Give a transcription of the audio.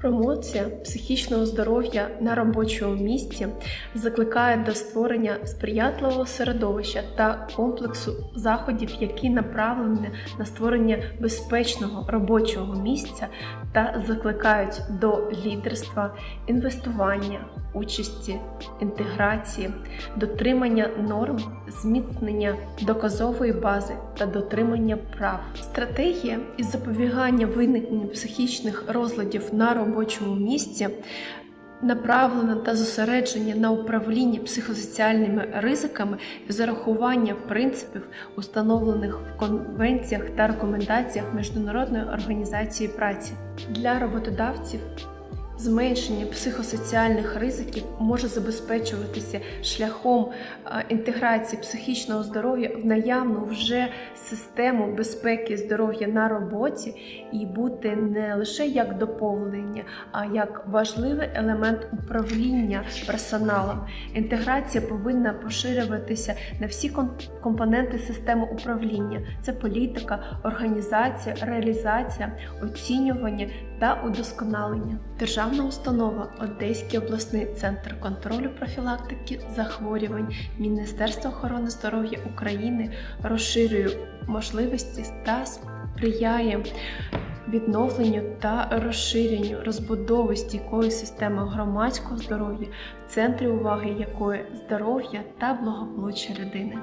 Промоція психічного здоров'я на робочому місці закликає до створення сприятливого середовища та комплексу заходів, які направлені на створення безпечного робочого місця та закликають до лідерства, інвестування, участі, інтеграції, дотримання норм, зміцнення доказової бази та дотримання прав. Стратегія із запобігання виникнення психічних розладів на робочому місці направлена та зосередження на управлінні психосоціальними ризиками і зарахування принципів, установлених в конвенціях та рекомендаціях Міжнародної організації праці для роботодавців. Зменшення психосоціальних ризиків може забезпечуватися шляхом інтеграції психічного здоров'я в наявну вже систему безпеки здоров'я на роботі і бути не лише як доповнення, а як важливий елемент управління персоналом. Інтеграція повинна поширюватися на всі компоненти системи управління: це політика, організація, реалізація, оцінювання та удосконалення. Державна установа Одеський обласний центр контролю профілактики захворювань Міністерства охорони здоров'я України розширює можливості та сприяє відновленню та розширенню розбудови стійкої системи громадського здоров'я, в центрі уваги якої здоров'я та благополуччя людини.